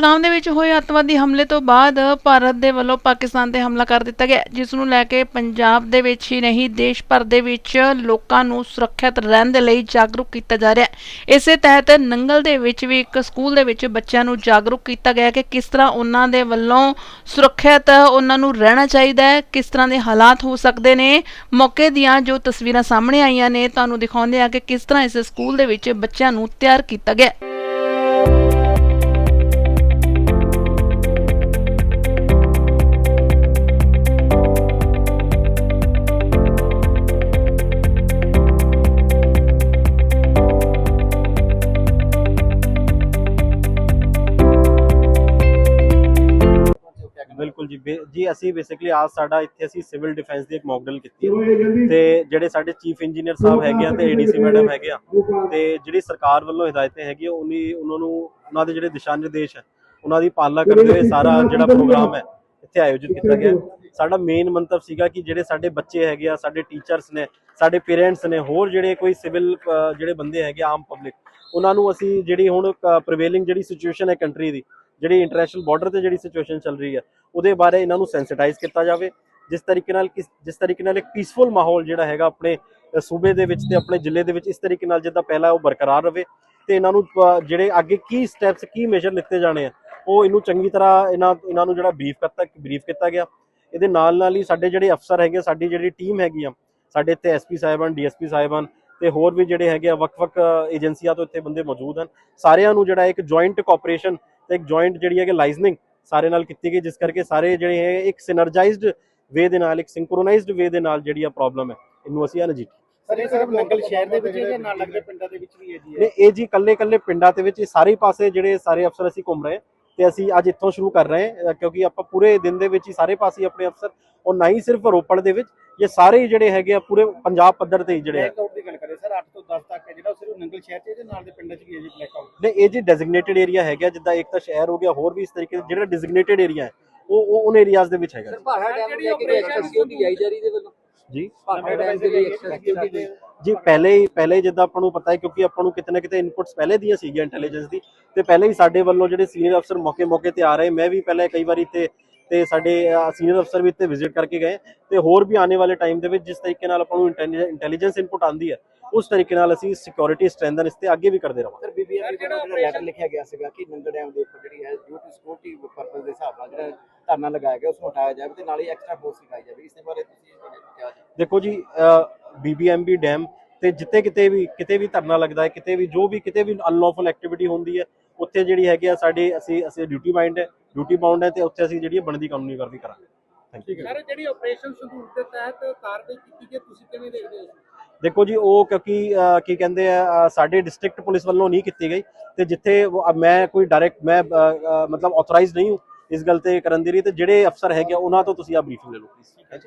ਪਹਿਲਗਾਮ ਦੇ ਵਿੱਚ ਹੋਏ ਅੱਤਵਾਦੀ ਹਮਲੇ ਤੋਂ ਬਾਅਦ ਭਾਰਤ ਦੇ ਵੱਲੋਂ ਪਾਕਿਸਤਾਨ ਤੇ ਹਮਲਾ ਕਰ ਦਿੱਤਾ ਗਿਆ। ਜਿਸ ਨੂੰ ਲੈ ਕੇ ਪੰਜਾਬ ਦੇ ਵਿੱਚ ਹੀ ਨਹੀਂ, ਦੇਸ਼ ਭਰ ਦੇ ਵਿੱਚ ਲੋਕਾਂ ਨੂੰ ਸੁਰੱਖਿਅਤ ਰਹਿਣ ਦੇ ਲਈ ਜਾਗਰੂਕ ਕੀਤਾ ਜਾ ਰਿਹਾ ਹੈ। ਇਸੇ ਤਹਿਤ ਨੰਗਲ ਦੇ ਵਿੱਚ ਵੀ ਇੱਕ ਸਕੂਲ ਦੇ ਵਿੱਚ ਬੱਚਿਆਂ ਨੂੰ ਜਾਗਰੂਕ ਕੀਤਾ ਗਿਆ ਕਿ ਕਿਸ ਤਰ੍ਹਾਂ ਉਹਨਾਂ ਦੇ ਵੱਲੋਂ ਸੁਰੱਖਿਅਤ ਉਹਨਾਂ ਨੂੰ ਰਹਿਣਾ ਚਾਹੀਦਾ ਹੈ, ਕਿਸ ਤਰ੍ਹਾਂ ਦੇ ਹਾਲਾਤ ਹੋ ਸਕਦੇ ਨੇ। ਮੌਕੇ ਦੀਆਂ ਜੋ ਤਸਵੀਰਾਂ ਸਾਹਮਣੇ ਆਈਆਂ ਨੇ, ਤੁਹਾਨੂੰ ਦਿਖਾਉਂਦੇ ਆ ਕਿ ਕਿਸ ਤਰ੍ਹਾਂ ਇਸ ਸਕੂਲ ਦੇ ਵਿੱਚ ਬੱਚਿਆਂ ਨੂੰ ਤਿਆਰ ਕੀਤਾ ਗਿਆ ਬਿਲਕੁਲ ਜੀ ਜੀ ਅਸੀਂ ਬੇਸਿਕਲੀ ਆਜ ਸਾਡਾ ਇੱਥੇ ਅਸੀਂ ਸਿਵਲ ਡਿਫੈਂਸ ਦੀ ਇੱਕ ਮੌਕ ਡਰਿਲ ਕੀਤੀ ਹੈ ਤੇ ਜਿਹੜੇ ਸਾਡੇ ਚੀਫ ਇੰਜੀਨੀਅਰ ਸਾਹਿਬ ਹੈਗੇ ਆ ਤੇ ਏਡੀਸੀ ਮੈਡਮ ਹੈਗੇ ਆ ਤੇ ਜਿਹੜੀ ਸਰਕਾਰ ਵੱਲੋਂ ਹਦਾਇਤਾਂ ਹੈਗੀਆਂ ਉਨੀ ਉਹਨਾਂ ਨੂੰ ਉਹਨਾਂ ਦੇ ਜਿਹੜੇ ਦਿਸ਼ਾ ਨਿਰਦੇਸ਼ ਹੈ ਉਹਨਾਂ ਦੀ ਪਾਲਣਾ ਕਰਦੇ ਹੋਏ ਸਾਰਾ ਜਿਹੜਾ ਪ੍ਰੋਗਰਾਮ ਹੈ ਇੱਥੇ ਆਯੋਜਿਤ ਕੀਤਾ ਗਿਆ। ਸਾਡਾ ਮੇਨ ਮੰਤਵ ਸੀਗਾ ਕਿ ਜਿਹੜੇ ਸਾਡੇ ਬੱਚੇ ਹੈਗੇ ਆ ਸਾਡੇ ਟੀਚਰਸ ਨੇ ਸਾਡੇ ਪੇਰੈਂਟਸ ਨੇ ਹੋਰ ਜਿਹੜੇ ਕੋਈ ਸਿਵਲ ਜਿਹੜੇ ਬੰਦੇ ਹੈਗੇ ਆਮ ਪਬਲਿਕ ਉਹਨਾਂ ਨੂੰ ਅਸੀਂ ਜਿਹੜੀ ਹੁਣ ਪ੍ਰੀਵੇਲਿੰਗ ਜਿਹੜੀ ਸਿਚੁਏਸ਼ਨ ਹੈ ਕੰਟਰੀ ਦੀ ਜਿਹੜੀ ਇੰਟਰਨੈਸ਼ਨਲ ਬਾਰਡਰ ਤੇ ਜਿਹੜੀ ਸਿਚੁਏਸ਼ਨ ਚੱਲ ਰਹੀ ਹੈ, ਉਹਦੇ ਬਾਰੇ ਇਹਨਾਂ ਨੂੰ ਸੈਂਸਿਟਾਈਜ਼ ਕੀਤਾ ਜਾਵੇ। ਜਿਸ ਤਰੀਕੇ ਨਾਲ ਕਿਸ ਜਿਸ ਤਰੀਕੇ ਨਾਲ ਇੱਕ ਪੀਸਫੁਲ ਮਾਹੌਲ ਜਿਹੜਾ ਹੈਗਾ ਆਪਣੇ ਸੂਬੇ ਦੇ ਵਿੱਚ ਤੇ ਆਪਣੇ ਜ਼ਿਲ੍ਹੇ ਦੇ ਵਿੱਚ ਇਸ ਤਰੀਕੇ ਨਾਲ ਜਿੱਦਾਂ ਪਹਿਲਾਂ ਉਹ ਬਰਕਰਾਰ ਰਵੇ ਤੇ ਇਹਨਾਂ ਨੂੰ ਜਿਹੜੇ ਅੱਗੇ ਕੀ ਸਟੈਪਸ ਕੀ ਮੇਜਰ ਲਿੱਤੇ ਜਾਣੇ ਆ, ਉਹ ਇਹਨੂੰ ਚੰਗੀ ਤਰ੍ਹਾਂ ਇਹਨਾਂ ਇਹਨਾਂ ਨੂੰ ਜਿਹੜਾ ਬਰੀਫ ਕਰਤਾ ਬਰੀਫ ਕੀਤਾ ਗਿਆ। ਇਹਦੇ ਨਾਲ ਨਾਲ ਹੀ ਸਾਡੇ ਜਿਹੜੇ ਅਫਸਰ ਹੈਗੇ ਸਾਡੀ ਜਿਹੜੀ ਟੀਮ ਹੈਗੀ ਆ, ਸਾਡੇ ਇੱਥੇ ਐਸਪੀ ਸਾਹਿਬਾਨ ਡੀਐਸਪੀ ਸਾਹਿਬਾਨ ਤੇ ਹੋਰ ਵੀ ਜਿਹੜੇ ਹੈਗੇ ਆ ਵੱਖ-ਵੱਖ ਏਜੰਸੀਆਂ ਤੋਂ ਇੱਥੇ ਬੰਦੇ ਮੌਜੂਦ ਹਨ। ਸਾਰਿਆਂ ਨੂੰ ਜਿਹੜਾ ਇੱਕ ਜੁਆਇੰਟ ਕੋਆਪਰੇਸ਼ਨ ਤੇ ਇੱਕ ਜੁਆਇੰਟ ਜਿਹੜੀ ਹੈ ਕਿ ਲਾਈਜ਼ਨਿੰਗ ਸਾਰੇ ਨਾਲ ਕੀਤੀ ਗਈ ਜਿਸ ਕਰਕੇ ਸਾਰੇ ਜਿਹੜੇ ਹੈ ਇੱਕ ਸਿਨਰਜਾਈਜ਼ਡ ਵੇ ਦੇ ਨਾਲ ਇੱਕ ਸਿੰਕਰੋਨਾਈਜ਼ਡ ਵੇ ਦੇ ਨਾਲ ਜਿਹੜੀ ਆ ਪ੍ਰੋਬਲਮ ਹੈ। ਇਹਨੂੰ ਅਸੀਂ ਅਨਜੀਤ ਸਰ ਇਹ ਸਿਰਫ ਨੰਗਲ ਸ਼ਹਿਰ ਦੇ ਵਿੱਚ ਜਾਂ ਨਾਲ ਲੱਗਦੇ ਪਿੰਡਾਂ ਦੇ ਵਿੱਚ ਵੀ ਹੈ ਜੀ ਇਹ? ਜੀ ਕੱਲੇ ਕੱਲੇ ਪਿੰਡਾਂ ਦੇ ਵਿੱਚ ਇਹ ਸਾਰੇ ਪਾਸੇ ਜਿਹੜੇ ਸਾਰੇ ਅਫਸਰ ਅਸੀਂ ਘੁੰਮ ਰਹੇ ਹਾਂ। ਤੇ ਅਸੀਂ ਅੱਜ ਇੱਥੋਂ ਸ਼ੁਰੂ ਕਰ ਰਹੇ ਹਾਂ ਕਿਉਂਕਿ ਆਪਾਂ ਪੂਰੇ ਦਿਨ ਦੇ ਵਿੱਚ ਹੀ ਸਾਰੇ ਪਾਸੇ ਆਪਣੇ ਅਫਸਰ ਔਰ ਨਾ ਹੀ ਸਿਰਫ ਰੋਪੜ ਦੇ ਵਿੱਚ ਇਹ ਸਾਰੇ ਜਿਹੜੇ ਹੈਗੇ ਆ ਪੂਰੇ ਪੰਜਾਬ ਪੱਧਰ ਤੇ ਜਿਹੜੇ ਆ। ਬਲੈਕ ਆਊਟ ਦੀ ਗੱਲ ਕਰੇ ਸਰ 8 ਤੋਂ 10 ਤੱਕ ਹੈ ਜਿਹੜਾ ਉਹ ਸਿਰਫ ਨੰਗਲ ਸ਼ਹਿਰ 'ਚ ਹੈ ਤੇ ਨਾਲ ਦੇ ਪਿੰਡਾਂ 'ਚ ਵੀ ਹੈ ਜੀ ਬਲੈਕ ਆਊਟ ਨੇ ਇਹ ਜੀ ਡੈਜ਼ਿਗਨੇਟਿਡ ਏਰੀਆ ਹੈਗਾ ਜਿੱਦਾਂ ਇੱਕ ਤਾਂ ਸ਼ਹਿਰ ਹੋ ਗਿਆ ਹੋਰ ਵੀ ਇਸ ਤਰੀਕੇ ਦੇ ਜਿਹੜਾ ਡੈਜ਼ਿਗਨੇਟਿਡ ਏਰੀਆ ਹੈ ਉਹ ਉਹ ਉਹਨ ਏਰੀਆਜ਼ ਦੇ ਵਿੱਚ ਹੈਗਾ ਜੀ। ਭਾਖੜਾ ਡੈਮ ਨੂੰ ਲੈ ਕੇ ਐਕਸਟਰਾ ਸਿਕਿਉਰਿਟੀ ਆਈ ਜਾ ਰਹੀ ਦੇ ਵੱਲੋਂ? ਜੀ। ਭਾਖੜਾ ਡੈਮ ਦੇ ਲਈ ਐਕਸਟਰਾ ਸਿਕਿਉਰਿਟੀ ਜੀ ਪਹਿਲੇ ਹੀ ਪਹਿਲੇ ਹੀ ਜਿੱਦਾਂ ਆਪਾਂ ਨੂੰ ਪਤਾ ਹੈ ਕਿਉਂਕਿ ਆਪਾਂ ਨੂੰ ਕਿਤੇ ਨਾ ਕਿਤੇ ਇਨਪੁਟਸ ਪਹਿਲੇ ਦੀਆਂ ਸੀਗੀਆਂ ਇੰਟੈਲੀਜੈਂਸ ਦੀ। ਤੇ ਪਹਿਲੇ ਹੀ ਸਾਡੇ ਵੱਲੋਂ ਜਿਹੜੇ ਸੀਨੀਅਰ ਅਫਸਰ ਮੌਕੇ ਮੌਕੇ ਤੇ ਆ ਰਹੇ ਮੈਂ ਵੀ ਪਹਿਲੇ ਕਈ ਵਾਰੀ ਤੇ ਤੇ ਸਾਡੇ ਸੀਨੀਅਰ ਅਫਸਰ ਵੀ ਇੱਥੇ ਵਿਜ਼ਿਟ ਕਰਕੇ ਗਏ। ਤੇ ਹੋਰ ਵੀ ਆਉਣੇ ਵਾਲੇ ਟਾਈਮ ਦੇ ਵਿੱਚ ਜਿਸ ਤਰੀਕੇ ਨਾਲ ਆਪਾਂ ਨੂੰ ਇੰਟੈਲੀਜੈਂਸ ਇਨਪੁਟ ਆਂਦੀ ਹੈ ਉਸ ਤਰੀਕੇ ਨਾਲ ਅਸੀਂ ਸਿਕਿਉਰਿਟੀ ਸਟਰੈਂਥਨ ਇਸ ਤੇ ਅੱਗੇ ਵੀ ਕਰਦੇ ਰਹਾਂਗੇ ਸਰ ਵੱਲੋਂ ਜਿਹੜਾ ਲੈਟਰ ਲਿਖਿਆ ਗਿਆ ਸੀਗਾ ਕਿ ਨੰਗਲ ਡੈਮ ਦੇ ਉੱਪਰ ਜਿਹੜੀ ਹੈ ਡਿਊ ਟੂ ਸਿਕਿਉਰਿਟੀ ਪਰਪਸ ਦੇ ਹਿਸਾਬ ਨਾਲ ਜਿਹੜਾ ਧਰਨਾ ਲਗਾਇਆ ਗਿਆ ਉਸ ਨੂੰ ਹਟਾਇਆ ਜਾਵੇ ਤੇ ਨਾਲ ਹੀ ਐਕਸਟਰਾ ਫੋਰਸ ਲਗਾਈ ਜਾਵੇ। ਇਸ ਦੇ ਬਾਰੇ ਤੁਸੀਂ ਦੇਖੋ ਜੀ ਬੀਬੀਐਮਬੀ ਡੈਮ ਤੇ ਜਿੱਥੇ ਕਿਤੇ ਵੀ ਕਿਤੇ ਵੀ ਧਰਨਾ ਲੱਗਦਾ ਹੈ ਕਿਤੇ ਵੀ ਜੋ ਵੀ ਕਿਤੇ ਵੀ ਅਨਲੌਫਲ ਐਕਟੀਵਿਟੀ ਹੁੰਦੀ ਹੈ ਉੱਥੇ ਜਿਹੜੀ ਹੈਗੀ ਆ ਸਾਡੇ ਅਸੀਂ ਅਸੀਂ ਡਿਊਟੀ ਮਾਈਂਡ ਹੈ ਡਿਊਟੀ ਬਾਉਂਡ ਹੈ ਤੇ ਉੱਥੇ ਅਸੀਂ ਜਿਹੜੀ ਬਣਦੀ ਕਾਨੂੰਨੀ ਕਾਰਵਾਈ ਕਰਾਂਗੇ। ਸਰ ਜਿਹੜੀ ਆਪਰੇਸ਼ਨ ਸੰਦੂਰ ਦੇ ਤਹਿਤ ਕਾਰਵਾਈ ਕੀਤੀ ਗਈ ਤੁਸੀਂ ਕਿਵੇਂ ਦੇਖਦੇ ਹੋ? ਦੇਖੋ ਜੀ ਉਹ ਕਿਉਂਕਿ ਕੀ ਕਹਿੰਦੇ ਆ ਸਾਡੇ ਡਿਸਟ੍ਰਿਕਟ ਪੁਲਿਸ ਵੱਲੋਂ ਨਹੀਂ ਕੀਤੀ ਗਈ ਤੇ ਜਿੱਥੇ ਮੈਂ ਕੋਈ ਡਾਇਰੈਕਟ ਮੈਂ ਮਤਲਬ ਆਥੋਰਾਈਜ਼ਡ ਨਹੀਂ ਹੂੰ ਇਸ ਗੱਲ ਤੇ ਕਰਨ ਦੀ ਲਈ ਤੇ ਜਿਹੜੇ ਅਫਸਰ ਹੈਗੇ ਉਹਨਾਂ ਤੋਂ ਤੁਸੀਂ ਆ ਬਰੀਫਿੰਗ ਲੈ ਲਓ ਪਲੀਜ਼